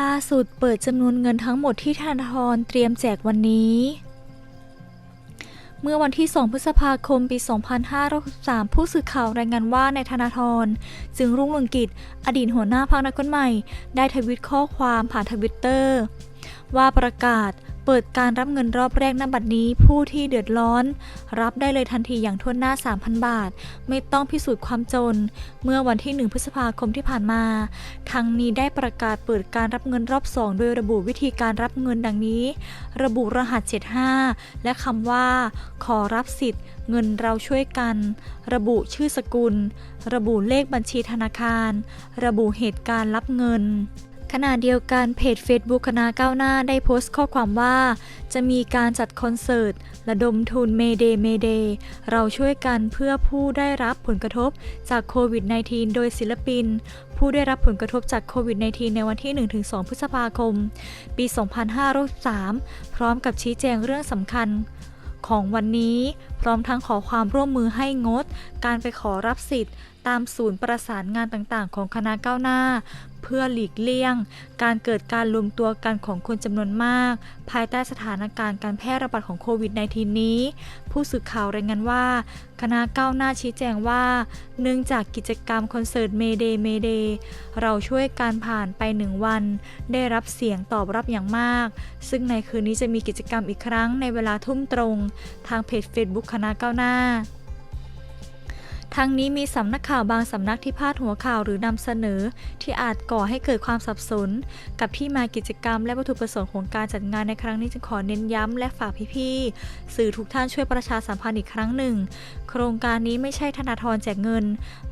ล่าสุดเปิดจำนวนเงินทั้งหมดที่ธนาธรเตรียมแจกวันนี้ เมื่อวันที่ 2 พฤษภาคม ปี 2563 ผู้สื่อข่าวรายงานว่าในายธนาธรจึงรุ่งเรืองกิจ อดีตหัวหน้าพรรคนักกฎใหม่ได้ทวิตข้อความผ่านทวิตเตอร์ ว่าประกาศ เปิดการรับเงินรอบแรกณบัดนี้ผู้ที่เดือดร้อน รับได้เลยทันทีอย่างทั่วหน้า 3,000 บาท ไม่ต้องพิสูจน์ความจน เมื่อวันที่ 1 พฤษภาคมที่ผ่านมา ทางนี้ได้ประกาศเปิดการรับเงินรอบ2โดยระบุวิธีการรับเงินดังนี้ ระบุรหัส 75 และคำว่า ขอรับสิทธิ์ เงินเราช่วยกัน ระบุชื่อสกุล ระบุเลขบัญชีธนาคาร ระบุเหตุการณ์รับเงิน ขณะเดียวกันเพจ Facebook คณะก้าวหน้าได้โพสต์ข้อความว่า จะมีการจัดคอนเสิร์ต ระดมทุนเมเดเมเดเราช่วยกันเพื่อผู้ได้รับผลกระทบจากโควิด -19 โดยศิลปิน ผู้ได้รับผลกระทบจากโควิด -19 ในวันที่ 1-2 พฤษภาคม ปี 2563 พร้อมกับชี้แจงเรื่องสำคัญของวันนี้พร้อมทั้งขอความร่วมมือให้งด การไปขอรับสิทธิ์ ตามศูนย์ประสานงานต่างๆ ของคณะก้าวหน้า เพื่อหลีกเลี่ยง การเกิดการรวมตัวกันของคนจำนวนมาก ภายใต้สถานการณ์การแพร่ระบาดของโควิด -19 นี้ ผู้สื่อข่าวรายงานว่า คณะก้าวหน้าชี้แจงว่า เนื่องจากกิจกรรมคอนเสิร์ตเมเดเมเดเราช่วยการผ่านไปหนึ่งวัน ได้รับเสียงตอบรับอย่างมาก ซึ่งในคืนนี้จะมีกิจกรรมอีกครั้งในเวลาทุ่มตรง ทางเพจ Facebook คณะก้าวหน้า ทั้งนี้มีสำนักข่าวบางสำนักที่พาดหัวข่าวหรือนำเสนอ ที่อาจก่อให้เกิดความสับสน กับที่มากิจกรรม และวัตถุประสงค์ของการจัดงานในครั้งนี้จึงขอเน้นย้ำและฝากพี่ๆสื่อทุกท่านช่วยประชาสัมพันธ์อีกครั้งหนึ่ง โครงการนี้ไม่ใช่ธนาธรแจกเงิน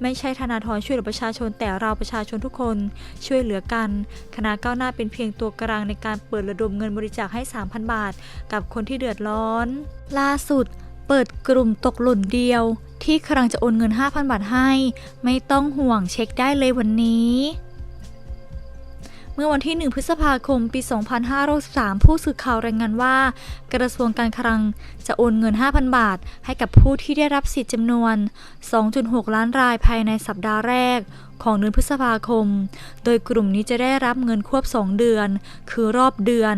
ไม่ใช่ธนาธรช่วยเหลือประชาชนแต่เราประชาชนทุกคน ช่วยเหลือกัน คณะก้าวหน้าเป็นเพียงตัวกลางในการเปิดระดมเงินบริจาคให้ 3,000 บาท กับคนที่เดือดร้อน ล่าสุด เปิดกลุ่มตกหล่นเดียว ที่กำลังจะโอนเงิน 5,000 บาทให้ ไม่ต้องห่วงเช็คได้เลยวันนี้ เมื่อวันที่ 1 พฤษภาคม ปี 2563 ผู้สื่อข่าวรายงานว่า กระทรวงการคลังจะโอนเงิน 5,000 บาท ให้กับผู้ที่ได้รับสิทธิ์จำนวน 2.6 ล้านรายภายในสัปดาห์แรกของเดือนพฤษภาคม โดยกลุ่มนี้จะได้รับเงินควบ 2 เดือน คือรอบเดือน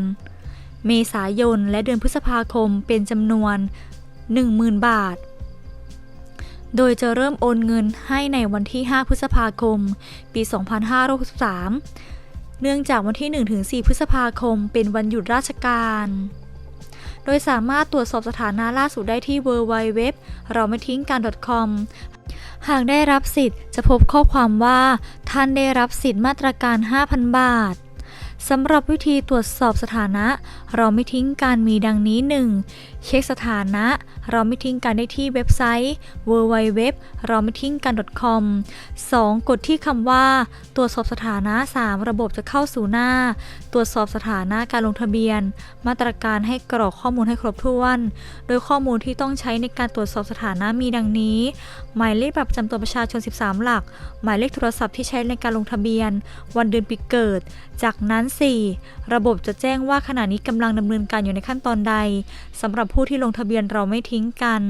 เมษายนและเดือนพฤษภาคมเป็นจำนวน 10,000 บาท โดยจะเริ่มโอนเงินให้ในวันที่ 5 พฤษภาคม ปี 2563 เนื่องจากวันที่ 1-4 พฤษภาคม เป็นวันหยุดราชการ โดยสามารถตรวจสอบสถานะล่าสุดได้ที่ www เราไม่ทิ้งกัน .com หากได้รับสิทธิ์จะพบข้อความว่า ท่านได้รับสิทธิ์มาตรการ 5,000 บาท สำหรับวิธีตรวจสอบสถานะ เราไม่ทิ้งการมีดังนี้ 1. เช็คสถานะ เราไม่ทิ้งกันได้ที่เว็บไซต์ www เราไม่ทิ้งกัน .com 2. กดที่คำว่า ตรวจสอบสถานะ 3. ระบบจะเข้าสู่หน้า ตรวจสอบสถานะการลงทะเบียน มาตรการให้กรอกข้อมูลให้ครบถ้วน โดยข้อมูลที่ต้องใช้ในการตรวจสอบสถานะมีดังนี้ หมายเลขบัตรประจำตัวประชาชน 13 หลัก หมายเลขโทรศัพท์ที่ใช้ในการลงทะเบียน วันเดือนปีเกิด จากนั้น 4. ระบบจะแจ้งว่าขณะนี้กำลังดำเนินการอยู่ในขั้นตอนใดสำหรับผู้ที่ลงทะเบียนเราไม่ทิ้งกัน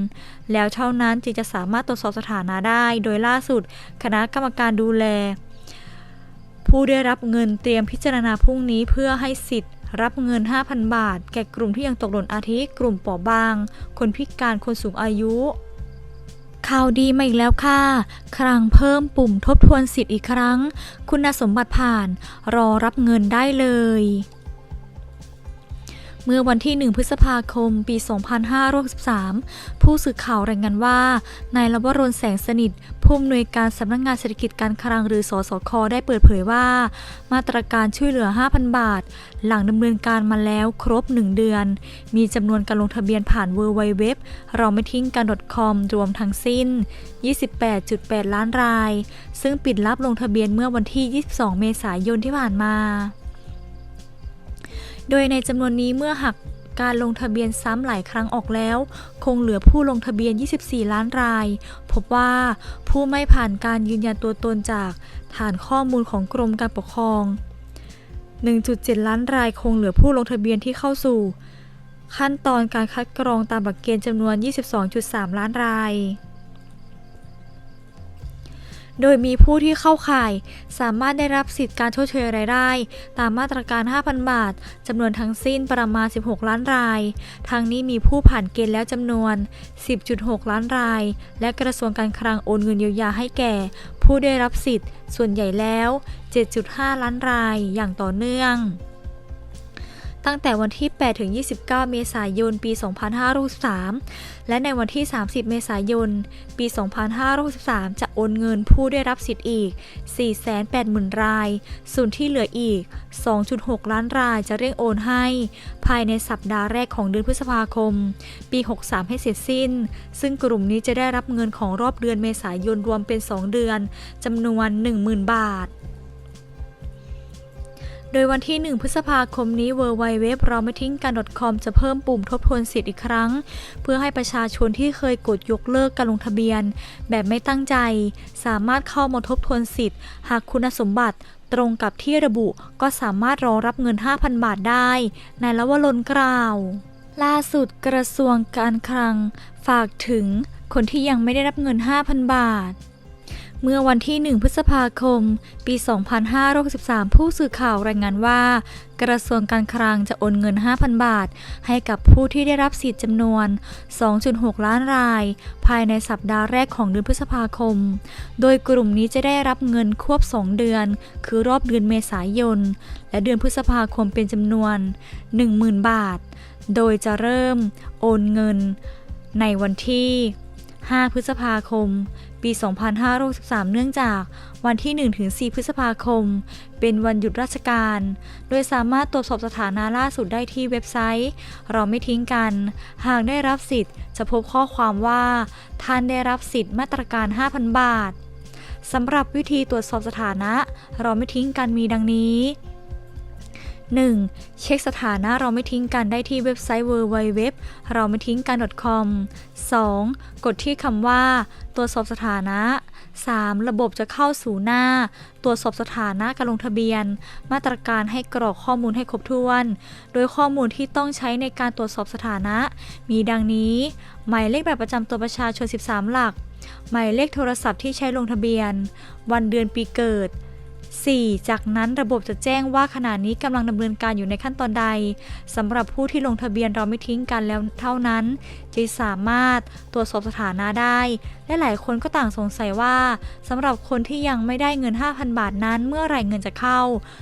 แล้วเท่านั้นจึงจะสามารถตรวจสอบสถานะได้ โดยล่าสุด คณะกรรมการดูแล ผู้ได้รับเงินเตรียมพิจารณาพรุ่งนี้เพื่อให้สิทธิ์ รับเงิน 5,000 บาทแก่กลุ่มที่ยังตกหล่นอาทิกลุ่มเปราะบาง คนพิการคนสูงอายุ ข่าวดีมาอีกแล้วค่ะ ครั้งเพิ่มปุ่มทบทวนสิทธิ์อีกครั้ง คุณสมบัติผ่าน รอรับเงินได้เลย เมื่อวันที่ 1 พฤษภาคม ปี 2563 ผู้สื่อข่าวรายงานว่า นายลวรนแสงสนิท ผู้อำนวยการสำนักงานเศรษฐกิจการคลังหรือสสค ได้เปิดเผยว่า มาตรการช่วยเหลือ 5,000 บาท หลังดำเนินการมาแล้วครบ 1 เดือน มีจำนวนการลงทะเบียนผ่าน w w w เว็บเราไม่ทิ้งกัน .com รวมทั้งสิ้น 28.8 ล้านราย ซึ่งปิดรับลงทะเบียนเมื่อวันที่ 22 เมษายนที่ผ่านมา โดยในจำนวนนี้เมื่อหักการลงทะเบียนซ้ำหลายครั้งออกแล้ว คงเหลือผู้ลงทะเบียน 24 ล้านราย พบว่าผู้ไม่ผ่านการยืนยันตัวตนจากฐานข้อมูลของกรมการปกครอง 1.7 ล้านรายคงเหลือผู้ลงทะเบียนที่เข้าสู่ ขั้นตอนการคัดกรองตามหลักเกณฑ์จำนวน 22.3 ล้านราย โดยมีผู้ที่เข้าข่าย สามารถได้รับสิทธิการชดเชยรายได้ ตามมาตรการ 5,000 บาทจำนวนทั้งสิ้นประมาณ 16 ล้านราย ทั้งนี้มีผู้ผ่านเกณฑ์แล้วจำนวน 10.6 ล้านราย และกระทรวงการคลังโอนเงินเยียวยาให้แก่ ผู้ได้รับสิทธิ์ ส่วนใหญ่แล้ว 7.5 ล้านราย อย่างต่อเนื่อง ตั้งแต่วันที่ 8 ถึง 29 เมษายน ปี 2563 และในวันที่ 30 เมษายน ปี 2563 จะโอนเงินผู้ได้รับสิทธิ์อีก 480,000 ราย ส่วนที่เหลืออีก 2.6 ล้านรายจะเร่งโอนให้ ภายในสัปดาห์แรกของเดือนพฤษภาคม ปี 63 ให้เสร็จสิ้น ซึ่งกลุ่มนี้จะได้รับเงินของรอบเดือนเมษายนรวมเป็น 2 เดือนจำนวน 10,000 บาท โดยวันที่ 1 พฤษภาคมนี้ w w w เราไม่ทิ้งกัน .com จะเพิ่มปุ่มทบทวนสิทธิ์อีกครั้ง เพื่อให้ประชาชนที่เคยกดยกเลิกการลงทะเบียน แบบไม่ตั้งใจ สามารถเข้ามาทบทวนสิทธิ์ หากคุณสมบัติตรงกับที่ระบุก็สามารถรอรับเงิน 5,000 บาทได้ นายละวรนกล่าว ล่าสุดกระทรวงการคลัง ฝากถึงคนที่ยังไม่ได้รับเงิน 5,000 บาท เมื่อวันที่ 1 พฤษภาคม ปี 2563 ผู้สื่อข่าวรายงานว่า กระทรวงการคลังจะโอนเงิน 5,000 บาท ให้กับผู้ที่ได้รับสิทธิ์จำนวน 2.6 ล้านราย ภายในสัปดาห์แรกของเดือนพฤษภาคม โดยกลุ่มนี้จะได้รับเงินควบ 2 เดือน คือรอบเดือนเมษายน และเดือนพฤษภาคมเป็นจำนวน 10,000 บาท โดยจะเริ่มโอนเงินในวันที่ 5 พฤษภาคม ปี 2563 เนื่องจากวันที่ 1-4 พฤษภาคม เป็นวันหยุดราชการ โดยสามารถตรวจสอบสถานะล่าสุดได้ที่เว็บไซต์ เราไม่ทิ้งกัน หากได้รับสิทธิ์ จะพบข้อความว่า ท่านได้รับสิทธิ์มาตรการ 5,000 บาทสำหรับวิธีตรวจสอบสถานะ เราไม่ทิ้งกันมีดังนี้ 1. เช็คสถานะเราไม่ทิ้งกันได้ที่เว็บไซต์ www เราไม่ทิ้งกัน .com 2. กดที่คำว่า ตรวจสอบสถานะ 3. ระบบจะเข้าสู่หน้า ตรวจสอบสถานะการลงทะเบียน มาตรการให้กรอกข้อมูลให้ครบถ้วน โดยข้อมูลที่ต้องใช้ในการตรวจสอบสถานะ มีดังนี้ หมายเลขแบบประจำตัวประชาชน 13 หลัก หมายเลขโทรศัพท์ที่ใช้ลงทะเบียน วันเดือนปีเกิด 4. จากนั้นระบบจะแจ้งว่าขณะนี้กำลังดำเนินการอยู่ในขั้นตอนใดสำหรับผู้ที่ลงทะเบียนเราไม่ทิ้งกันแล้วเท่านั้น จะสามารถตรวจสอบสถานะได้ และหลายคนก็ต่างสงสัยว่าสำหรับคนที่ยังไม่ได้เงิน 5,000 บาทนั้นเมื่อไหร่เงินจะเข้า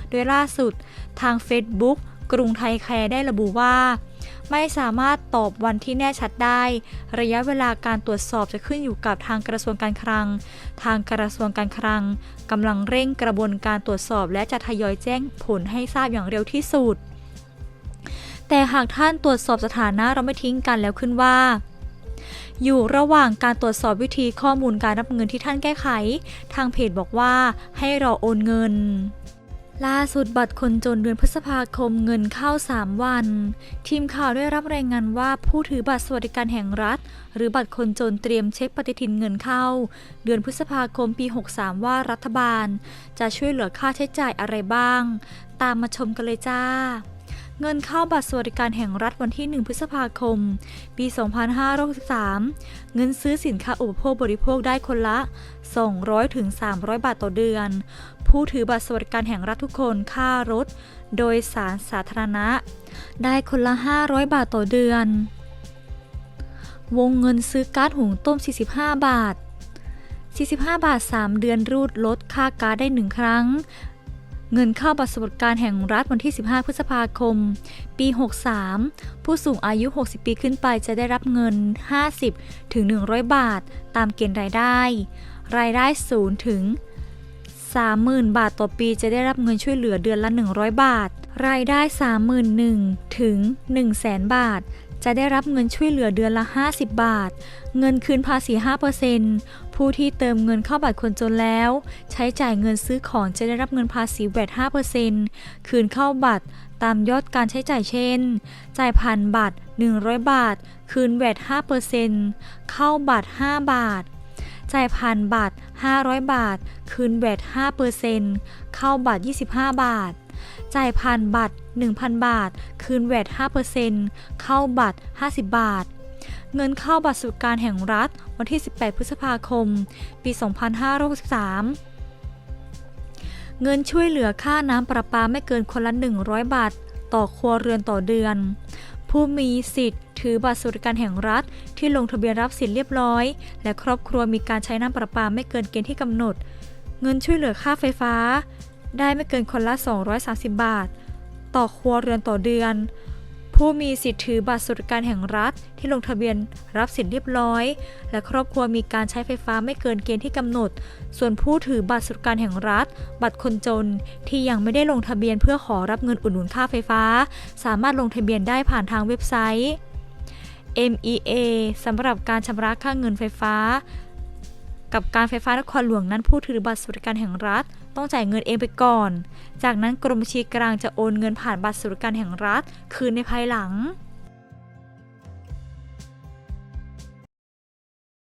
โดยล่าสุดทาง Facebook กรุงไทยแคร์ได้ระบุว่า ไม่สามารถตอบวันที่แน่ชัดได้ ระยะเวลาการตรวจสอบจะขึ้นอยู่กับทางกระทรวงการคลัง ทางกระทรวงการคลังกำลังเร่งกระบวนการตรวจสอบและจะทยอยแจ้งผลให้ทราบอย่างเร็วที่สุด แต่หากท่านตรวจสอบสถานะเราไม่ทิ้งกันแล้วขึ้นว่าอยู่ระหว่างการตรวจสอบวิธีข้อมูลการรับเงินที่ท่านแก้ไข ทางเพจบอกว่าให้รอโอนเงิน ล่าสุดบัตรคนจนเดือนพฤษภาคมเงินเข้า 3 วัน ทีมข่าวได้รับรายงานว่าผู้ถือบัตรสวัสดิการแห่งรัฐ หรือบัตรคนจนเตรียมเช็คปฏิทินเงินเข้า เดือนพฤษภาคมปี 63 ว่ารัฐบาล จะช่วยเหลือค่าใช้จ่ายอะไรบ้าง ตามมาชมกันเลยจ้าเงินเข้าบัตรสวัสดิการแห่งรัฐวันที่ 1 พฤษภาคม ปี 2563 เงินซื้อสินค้าอุปโภคบริโภคได้คนละ 200ถึง300 บาทต่อเดือน ผู้ถือบัตรสวัสดิการแห่งรัฐทุกคนค่ารถ โดยสารสาธารณะ ได้คนละ 500 บาทต่อเดือน วงเงินซื้อก๊าซหุงต้ม 45 บาท 45 บาท 3 เดือนรูดลดค่าก๊าซได้ 1 ครั้ง เงินเข้าบัตรสวัสดิการแห่งรัฐวันที่ 15 พฤษภาคม ปี 63 ผู้สูงอายุ 60 ปีขึ้นไปจะได้รับเงิน 50ถึง100 บาท ตามเกณฑ์รายได้ รายได้ศูนย์ถึง 30,000 บาทต่อปีจะได้รับเงินช่วยเหลือเดือนละ 100 บาท รายได้ 31,000ถึง100,000 บาท จะได้รับเงินช่วยเหลือเดือนละ 50 บาท เงินคืนภาษี 5%ผู้ที่เติมเงินเข้าบัตรคนจนแล้ว ใช้จ่ายเงินซื้อของจะได้รับเงินภาษีแวด5%คืนเข้าบัตรตามยอดการใช้จ่ายเช่น จ่ายผ่านบัตร 100 บาท คืนแวด5%เข้าบัตร 5 บาท จ่ายผ่านบัตร 500 บาท คืนแวด5%เข้าบัตร 25 บาท จ่ายผ่านบัตร 1,000 บาท คืนแวด5%เข้าบัตร 50 บาท เงินเข้าบัตรสวัสดิการแห่งรัฐ วันที่ 18 พฤษภาคม ปี 2563เงินช่วยเหลือค่าน้ำประปาไม่เกินคนละ 100 บาท ต่อครัวเรือนต่อเดือน ผู้มีสิทธิ์ ถือบัตรสวัสดิการแห่งรัฐ ที่ลงทะเบียนรับสิทธิ์เรียบร้อย และครอบครัวมีการใช้น้ำประปาไม่เกินเกณฑ์ที่กำหนด เงินช่วยเหลือค่าไฟฟ้า ได้ไม่เกินคนละ 230 บาท ต่อครัวเรือนต่อเดือน ผู้มีสิทธิ์ถือบัตรสวัสดิการแห่งรัฐ ที่ลงทะเบียนรับสิทธิ์เรียบร้อย และครอบครัวมีการใช้ไฟฟ้าไม่เกินเกณฑ์ที่กำหนด ส่วนผู้ถือบัตรสวัสดิการแห่งรัฐ บัตรคนจนที่ยังไม่ได้ลงทะเบียนเพื่อขอรับเงินอุดหนุนค่าไฟฟ้า สามารถลงทะเบียนได้ผ่านทางเว็บไซต์ MEA สำหรับการชำระค่าเงินไฟฟ้า กับการไฟฟ้านครหลวงนั้นผู้ถือบัตรสวัสดิการแห่งรัฐ ต้องจ่ายเงินเองไปก่อน จากนั้นกรมบัญชีกลางจะโอนเงินผ่านบัตรสวัสดิการแห่งรัฐ คืนในภายหลัง